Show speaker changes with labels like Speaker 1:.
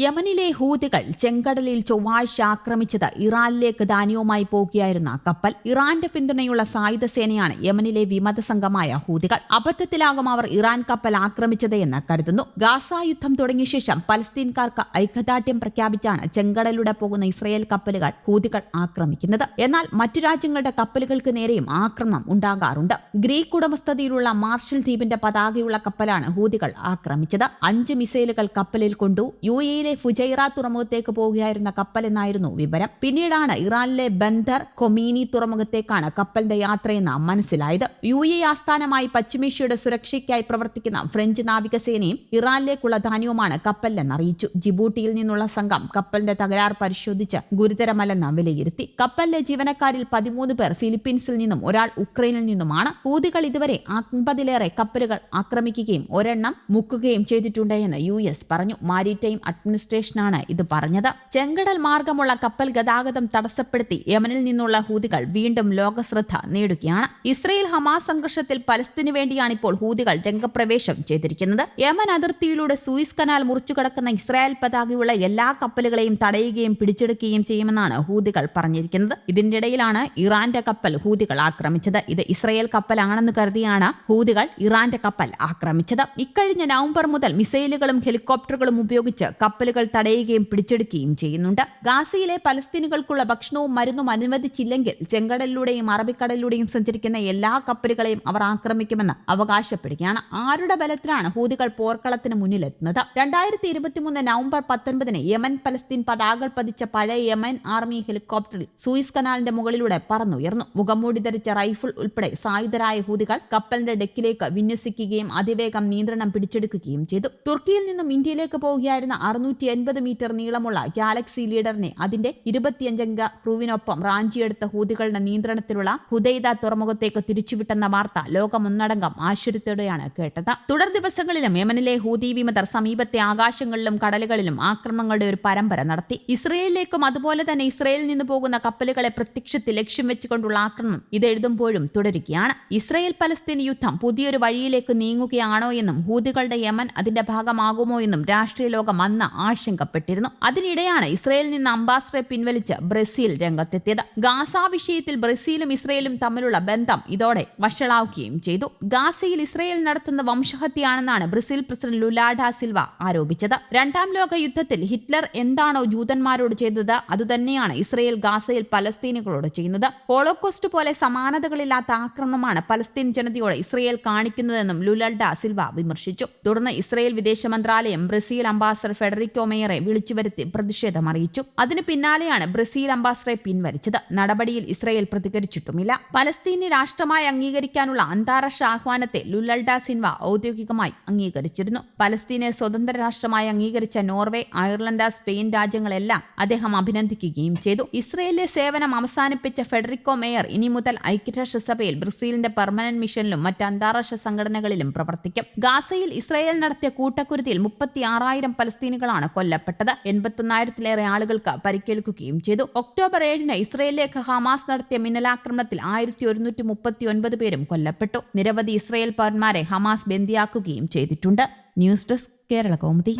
Speaker 1: യമനിലെ ഹൂതികൾ ചെങ്കടലിൽ ചൊവ്വാഴ്ച ആക്രമിച്ചത് ഇറാനിലേക്ക് ധാന്യവുമായി പോകുകയായിരുന്ന കപ്പൽ ഇറാന്റെ പിന്തുണയുള്ള സായുധ സേനയാണ് യമനിലെ വിമത സംഘമായ ഹൂതികൾ. അബദ്ധത്തിലാകും അവർ ഇറാൻ കപ്പൽ ആക്രമിച്ചത് എന്ന് കരുതുന്നു. ഗാസ യുദ്ധം തുടങ്ങിയ ശേഷം പലസ്തീൻകാർക്ക് ഐക്യദാർഢ്യം പ്രഖ്യാപിച്ചാണ് ചെങ്കടലിലൂടെ പോകുന്ന ഇസ്രയേൽ കപ്പലുകൾ ഹൂതികൾ ആക്രമിക്കുന്നത്. എന്നാൽ മറ്റു രാജ്യങ്ങളുടെ കപ്പലുകൾക്ക് നേരെയും ആക്രമണം ഉണ്ടാകാറുണ്ട്. ഗ്രീക്ക് ഉടമസ്ഥതയിലുള്ള മാർഷൽ ദ്വീപിന്റെ പതാകയുള്ള കപ്പലാണ് ഹൂതികൾ ആക്രമിച്ചത്. അഞ്ച് മിസൈലുകൾ കപ്പലിൽ കൊണ്ടു യു എയിലെ ഫുജൈറ തുറമുഖത്തേക്ക് പോവുകയായിരുന്ന കപ്പലെന്നായിരുന്നു വിവരം. പിന്നീടാണ് ഇറാനിലെ ബന്ദർ കൊമീനി തുറമുഖത്തേക്കാണ് കപ്പലിന്റെ യാത്രയെന്ന് മനസ്സിലായത്. യു എ ആസ്ഥാനമായി പശ്ചിമേഷ്യയുടെ സുരക്ഷയ്ക്കായി പ്രവർത്തിക്കുന്ന ഫ്രഞ്ച് നാവികസേനയും ഇറാനിലേക്കുള്ള ധാന്യവുമാണ് കപ്പലിലെന്ന് അറിയിച്ചു ജിബൂട്ടിയിൽ നിന്നുള്ള സംഘം കപ്പലിന്റെ തകരാർ പരിശോധിച്ച് ഗുരുതരമല്ലെന്ന് വിലയിരുത്തി. കപ്പലിലെ ജീവനക്കാരിൽ പതിമൂന്ന് പേർ ഫിലിപ്പീൻസിൽ നിന്നും ഒരാൾ ഉക്രൈനിൽ നിന്നുമാണ്. ഹൂതികൾ ഇതുവരെ അമ്പതിലേറെ കപ്പലുകൾ ആക്രമിക്കുകയും ഒരെണ്ണം മുക്കുകയും ചെയ്തിട്ടുണ്ട് എന്ന് യു എസ് പറഞ്ഞു. മാരിടൈം അഡ്മിനിസ്ട്രേഷനാണ് ഇത് പറഞ്ഞത്. ചെങ്കടൽ മാർഗമുള്ള കപ്പൽ ഗതാഗതം തടസ്സപ്പെടുത്തി യമനിൽ നിന്നുള്ള ഹൂതികൾ വീണ്ടും ലോകശ്രദ്ധ നേടുകയാണ്. ഇസ്രയേൽ ഹമാസ് സംഘർഷത്തിൽ പലസ്തീനു വേണ്ടിയാണ് ഇപ്പോൾ ഹൂതികൾ രംഗപ്രവേശം ചെയ്തിരിക്കുന്നത്. യമൻ അതിർത്തിയിലൂടെ സൂയിസ് കനാൽ മുറിച്ചു കടക്കുന്ന ഇസ്രായേൽ പതാകയുള്ള എല്ലാ കപ്പലുകളെയും തടയുകയും പിടിച്ചെടുക്കുകയും ചെയ്യുമെന്നാണ് ഹൂതികൾ പറഞ്ഞിരിക്കുന്നത്. ഇതിനിടയിലാണ് ഇറാന്റെ കപ്പൽ ഹൂതികൾ ആക്രമിച്ചത്. ഇത് ഇസ്രയേൽ കപ്പലാണെന്ന് കരുതിയാണ് ഹൂതികൾ ഇറാന്റെ കപ്പൽ ആക്രമിച്ചത്. ഇക്കഴിഞ്ഞ നവംബർ മുതൽ മിസൈലുകളും ഹെലികോപ്റ്ററുകളും ഉപയോഗിച്ച് കപ്പലുകൾ തടയുകയും പിടിച്ചെടുക്കുകയും ചെയ്യുന്നുണ്ട്. ഗാസയിലെ പലസ്തീനുകൾക്കുള്ള ഭക്ഷണവും മരുന്നും അനുവദിച്ചില്ലെങ്കിൽ ചെങ്കടലിലൂടെയും അറബിക്കടലിലൂടെയും സഞ്ചരിക്കുന്ന എല്ലാ കപ്പലുകളെയും അവർ ആക്രമിക്കുമെന്ന് അവകാശപ്പെടുകയാണ്. ആരുടെ ബലത്തിലാണ് ഹൂതികൾ പോർക്കളത്തിന് മുന്നിലെത്തുന്നത്? രണ്ടായിരത്തി ഇരുപത്തിമൂന്ന് നവംബർ പത്തൊൻപതിന് യമൻ പലസ്തീൻ പതാകൾ പതിച്ച പഴയ യമൻ ആർമി ഹെലികോപ്റ്ററിൽ സൂയിസ് കനാലിന്റെ മുകളിലൂടെ പറന്നുയർന്നു. മുഖംമൂടി ധരിച്ച റൈഫിൾ ഉൾപ്പെടെ സായുധരായ ഹൂതികൾ കപ്പലിന്റെ ഡെക്കിലേക്ക് വിന്യസിക്കുകയും അതിവേഗം നിയന്ത്രണം പിടിച്ചെടുക്കുകയും ചെയ്തു. തുർക്കിയിൽ നിന്നും ഇന്ത്യയിലേക്ക് പോവുകയായിരുന്ന അറുന്നൂറ്റി എൺപത് മീറ്റർ നീളമുള്ള ഗാലക്സി ലീഡറിനെ അതിന്റെ ഇരുപത്തിയഞ്ചംഗ ക്രൂവിനൊപ്പം റാഞ്ചിയെടുത്ത ഹൂതികളുടെ നിയന്ത്രണത്തിലുള്ള ഹുദൈദ തുറമുഖത്തേക്ക് തിരിച്ചുവിട്ടെന്ന വാർത്ത ലോകമൊന്നടങ്കം ആശ്ചര്യത്തോടെയാണ് കേട്ടത്. തുടർ ദിവസങ്ങളിലും യമനിലെ ഹൂതി വിമതർ സമീപത്തെ ആകാശങ്ങളിലും കടലുകളിലും ആക്രമണങ്ങളുടെ ഒരു പരമ്പര നടത്തി. ഇസ്രയേലിലേക്കും അതുപോലെ തന്നെ ഇസ്രയേലിൽ നിന്ന് പോകുന്ന കപ്പലുകളെ പ്രത്യക്ഷത്തിൽ ലക്ഷ്യം വെച്ചുകൊണ്ടുള്ള ആക്രമണം ഇത് എഴുതുമ്പോഴും തുടരുകയാണ്. ഇസ്രയേൽ പലസ്തീൻ യുദ്ധം പുതിയൊരു വഴിയിലേക്ക് നീങ്ങുകയാണോ എന്നും ഹൂതികളുടെ യമൻ അതിന്റെ ഭാഗമാകുമോ എന്നും രാഷ്ട്രീയ ലോകം അന്ന് ആശങ്കപ്പെട്ടിരുന്നു. അതിനിടെയാണ് ഇസ്രയേലിൽ നിന്ന് അംബാസിഡറെ പിൻവലിച്ച് ബ്രസീൽ രംഗത്തെത്തിയത്. ഗാസ വിഷയത്തിൽ ബ്രസീലും ഇസ്രയേലും തമ്മിലുള്ള ബന്ധം ഇതോടെ വഷളാവുകയും ചെയ്തു. ഗാസയിൽ ഇസ്രയേൽ നടത്തുന്ന വംശഹത്യയാണെന്നാണ് Brazil president Lula da Silva ആരോപിച്ചത്. രണ്ടാം ലോക യുദ്ധത്തിൽ ഹിറ്റ്ലർ എന്താണോ ജൂതന്മാരോട് ചെയ്തത് അതുതന്നെയാണ് ഇസ്രയേൽ ഗാസയിൽ പലസ്തീനുകളോട് ചെയ്യുന്നത്. ഹോളോകോസ്റ്റ് പോലെ സമാനതകളില്ലാത്ത ആക്രമണമാണ് പലസ്തീൻ ജനതയോട് ഇസ്രയേൽ കാണിക്കുന്നതെന്നും ലുലഡ സിൽവ വിമർശിച്ചു. തുടർന്ന് ഇസ്രയേൽ വിദേശ മന്ത്രാലയം ബ്രസീൽ അംബാസഡർ ഫെഡറിക്കോ മേയറെ വിളിച്ചു വരുത്തി പ്രതിഷേധം അറിയിച്ചു. അതിനു പിന്നാലെയാണ് ബ്രസീൽ അംബാസഡറെ പിൻവലിച്ചത്. നടപടിയിൽ ഇസ്രയേൽ പ്രതികരിച്ചിട്ടുമില്ല. പലസ്തീനെ രാഷ്ട്രമായി അംഗീകരിക്കാനുള്ള അന്താരാഷ്ട്ര ആഹ്വാനത്തെ ലുലൽഡ സിൻവ ഔദ്യോഗികമായി അംഗീകരിച്ചിരുന്നു. പലസ്തീനെ സ്വതന്ത്ര രാഷ്ട്രമായി അംഗീകരിച്ച നോർവേ അയർലൻഡ് സ്പെയിൻ രാജ്യങ്ങളെല്ലാം അദ്ദേഹം അഭിനന്ദിക്കുകയും ചെയ്തു. ഇസ്രയേലിലെ സേവനം അവസാനിപ്പിച്ച ഫെഡറിക്കോ മേയർ ഇനി മുതൽ ഐക്യരാഷ്ട്രസഭയിൽ ബ്രസീലിന്റെ പെർമനന്റ് മിഷനിലും മറ്റ് അന്താരാഷ്ട്ര സംഘടനകളിലും പ്രവർത്തിക്കും. ഗാസയിൽ ഇസ്രയേൽ നടത്തിയ കൂട്ടക്കുരുതിയിൽ മുപ്പത്തി ആറായിരം പലസ്തീനുകളാണ് കൊല്ലപ്പെട്ടത്. എൺപത്തൊന്നായിരത്തിലേറെ ആളുകൾക്ക് പരിക്കേൽക്കുകയും ചെയ്തു. ഒക്ടോബർ ഏഴിന് ഇസ്രയേലിലേക്ക് ഹമാസ് നടത്തിയ മിന്നലാക്രമണത്തിൽ ആയിരത്തി ഒരുന്നൂറ്റി മുപ്പത്തി ഒൻപത് പേരും കൊല്ലപ്പെട്ടു. നിരവധി ഇസ്രയേൽ പൗരന്മാരെ ഹമാസ് ബന്ദിയാക്കുകയും ചെയ്തിട്ടുണ്ട്. News desk Kerala Kaumudi